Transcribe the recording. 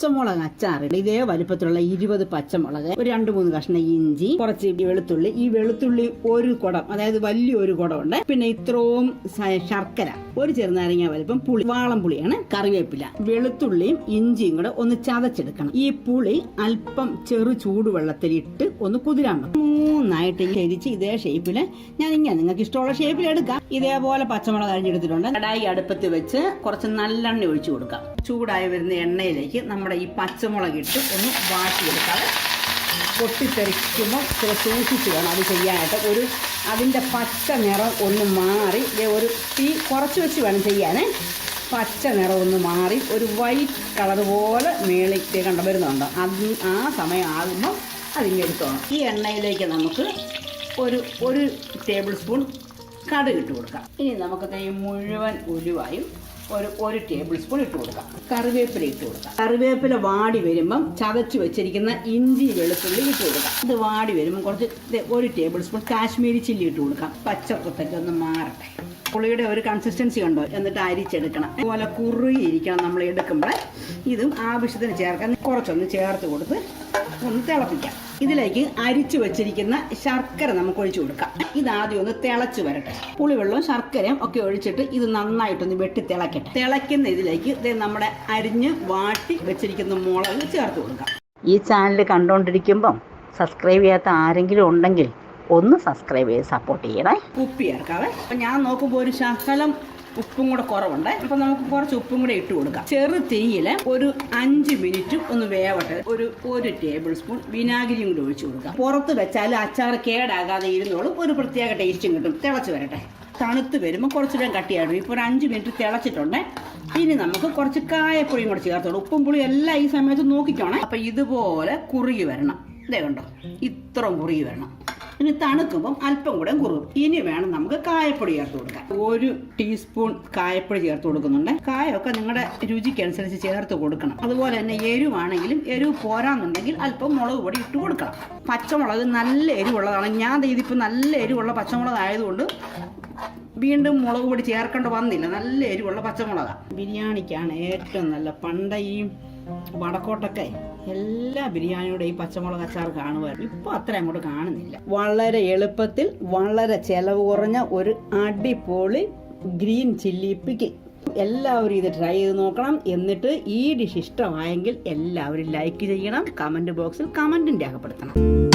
പച്ചമുളക് അച്ചാറിട്ട് ഇതേ വലിപ്പത്തിലുള്ള ഇരുപത് പച്ചമുളക് ഒരു രണ്ട് മൂന്ന് കഷ്ണം ഇഞ്ചി കുറച്ച് വെളുത്തുള്ളി. ഈ വെളുത്തുള്ളി ഒരു കുടം അതായത് വലിയൊരു കുടം ഉണ്ട് പിന്നെ ഇത്രയും ശർക്കര ഒരു ചെറുനാരങ്ങ വലിപ്പം പുളി വാളം പുളിയാണ് കറിവേപ്പില. വെളുത്തുള്ളിയും ഇഞ്ചിയും കൂടെ ഒന്ന് ചതച്ചെടുക്കണം. ഈ പുളി അല്പം ചെറു ചൂടുവെള്ളത്തിൽ ഇട്ട് ഒന്ന് കുതിരാൻ മൂന്നായിട്ട് ചരിച്ച് ഇതേ ഷേപ്പിൽ ഞാൻ ഇങ്ങനെ നിങ്ങൾക്ക് ഇഷ്ടമുള്ള ഷേപ്പിൽ എടുക്കാം. ഇതേപോലെ പച്ചമുളക് അരിഞ്ഞെടുത്തിട്ടുണ്ട്. കടായി അടുപ്പത്ത് വെച്ച് കുറച്ച് നല്ലെണ്ണ ഒഴിച്ചു കൊടുക്കാം. ചൂടായി വരുന്ന എണ്ണയിലേക്ക് നമ്മുടെ ഈ പച്ചമുളക് ഇട്ട് ഒന്ന് വാട്ടിയെടുക്കാം പൊട്ടിത്തെറിക്കുമ്പോൾ ചില സൂക്ഷിച്ച് വേണം അത് ചെയ്യാനായിട്ട്. ഒരു അതിന്റെ പച്ച നിറം ഒന്ന് മാറി ഒരു തീ കുറച്ച് വെച്ച് വേണം ചെയ്യാനേ. പച്ച നിറം ഒന്ന് മാറി ഒരു വൈറ്റ് കളർ പോലെ മേളിക്ക് കണ്ട വരുന്നുണ്ട്. അത് ആ സമയം ആകുമ്പോൾ അതിങ്ങനെ എടുത്തോണം ഈ എണ്ണയിലേക്ക് നമുക്ക് ഒരു ഒരു ടേബിൾ സ്പൂൺ കടുക് ഇട്ട് കൊടുക്കാം. ഇനി നമുക്ക് മുഴുവൻ ഉലുവായും ഒരു ഒരു ടേബിൾ സ്പൂൺ ഇട്ട് കൊടുക്കാം. കറിവേപ്പില ഇട്ട് കൊടുക്കാം. കറിവേപ്പില വാടി വരുമ്പം ചതച്ച് വെച്ചിരിക്കുന്ന ഇഞ്ചി വെളുത്തുള്ളി ഇട്ട് കൊടുക്കാം. ഇത് വാടി വരുമ്പം കുറച്ച് ഒരു ടേബിൾ സ്പൂൺ കാശ്മീരി ചില്ലി ഇട്ട് കൊടുക്കാം. പച്ചക്കുത്തൊക്കെ ഒന്ന് മാറട്ടെ. പുളിയുടെ ഒരു കൺസിസ്റ്റൻസി ഉണ്ടോ എന്നിട്ട് അരിച്ചെടുക്കണം. അതുപോലെ കുറുകിയിരിക്കണം നമ്മൾ എടുക്കുമ്പോൾ. ഇതും ആവശ്യത്തിന് ചേർക്കാൻ കുറച്ചൊന്ന് ചേർത്ത് കൊടുത്ത് ഒന്ന് തിളപ്പിക്കാം. ഇതിലേക്ക് അരിച്ചു വെച്ചിരിക്കുന്ന ശർക്കര നമുക്ക് ഒഴിച്ചു കൊടുക്കാം. ഇത് ആദ്യം ഒന്ന് തിളച്ചു വരട്ടെ. പുളിവെള്ളവും ശർക്കരയും ഒക്കെ ഒഴിച്ചിട്ട് ഇത് നന്നായിട്ടൊന്ന് വെട്ടി തിളക്കട്ടെ. തിളയ്ക്കുന്ന ഇതിലേക്ക് ദേ നമ്മുടെ അരിഞ്ഞ് വാട്ടി വെച്ചിരിക്കുന്ന മുളക് ചേർത്ത് കൊടുക്കാം. ഈ ചാനൽ കണ്ടുകൊണ്ടിരിക്കുമ്പം സബ്സ്ക്രൈബ് ചെയ്യാത്ത ആരെങ്കിലും ഉണ്ടെങ്കിൽ ഒന്ന് സബ്സ്ക്രൈബ് ചെയ്ത് സപ്പോർട്ട് ചെയ്യണേ. ഉപ്പി ചേർക്കാവേ. അപ്പം ഞാൻ നോക്കുമ്പോൾ ഒരു ശകലം ഉപ്പും കൂടെ കുറവുണ്ട്. അപ്പം നമുക്ക് കുറച്ച് ഉപ്പും കൂടെ ഇട്ട് കൊടുക്കാം. ചെറു തീയിൽ ഒരു അഞ്ച് മിനിറ്റ് ഒന്ന് വേവട്ടെ. ഒരു ഒരു ടേബിൾ സ്പൂൺ വിനാഗിരിയും കൂടി ഒഴിച്ചു കൊടുക്കാം. പുറത്ത് വെച്ചാൽ അച്ചാർ കേടാകാതെ ഇരുന്നോളും. ഒരു പ്രത്യേക ടേസ്റ്റും കിട്ടും. തിളച്ച് വരട്ടെ. തണുത്ത് വരുമ്പോൾ കുറച്ചുകൂടെ കട്ടിയാടും ഇപ്പോൾ ഒരു അഞ്ച് മിനിറ്റ് തിളച്ചിട്ടുണ്ട്. ഇനി നമുക്ക് കുറച്ച് കായപ്പൊടിയും കൂടെ ചേർത്തോളൂ. ഉപ്പും പുളിയും എല്ലാം ഈ സമയത്ത് നോക്കിക്കോണേ. അപ്പം ഇതുപോലെ കുറുകി വരണം. ഇതേ കണ്ടോ? ഇത്രയും കുറുകി വരണം. ഇനി തണുക്കുമ്പം അല്പം കൂടെ കുറുകും. ഇനി വേണം നമുക്ക് കായപ്പൊടി ചേർത്ത് കൊടുക്കാം ഒരു ടീസ്പൂൺ കായപ്പൊടി ചേർത്ത് കൊടുക്കുന്നുണ്ട്. കായൊക്കെ നിങ്ങളുടെ രുചിക്കനുസരിച്ച് ചേർത്ത് കൊടുക്കണം. അതുപോലെ തന്നെ എരിവാണെങ്കിലും എരിവ് പോരാന്നുണ്ടെങ്കിൽ അല്പം മുളക് പൊടി ഇട്ട് കൊടുക്കണം. പച്ചമുളക് നല്ല എരിവുള്ളതാണ്. ഞാൻ ഇതിപ്പോൾ നല്ല എരിവുള്ള പച്ചമുളക് ആയതുകൊണ്ട് വീണ്ടും മുളക് പൊടി ചേർക്കേണ്ട വന്നില്ല. നല്ല എരിവുള്ള പച്ചമുളകാണ് ബിരിയാണിക്കാണ് ഏറ്റവും നല്ല പണ്ടയും വടക്കോട്ടൊക്കെ എല്ലാ ബിരിയാണിയുടെ ഈ പച്ചമുളക് അച്ചാർ കാണുമായിരുന്നു ഇപ്പൊ അത്ര അങ്ങോട്ട് കാണുന്നില്ല. വളരെ എളുപ്പത്തിൽ വളരെ ചെലവ് കുറഞ്ഞ ഒരു അടിപൊളി ഗ്രീൻ ചില്ലി പിക്കി എല്ലാവരും ഇത് ട്രൈ ചെയ്ത് നോക്കണം. എന്നിട്ട് ഈ ഡിഷ് ഇഷ്ടമായെങ്കിൽ എല്ലാവരും ലൈക്ക് ചെയ്യണം. കമന്റ് ബോക്സിൽ കമന്റും രേഖപ്പെടുത്തണം.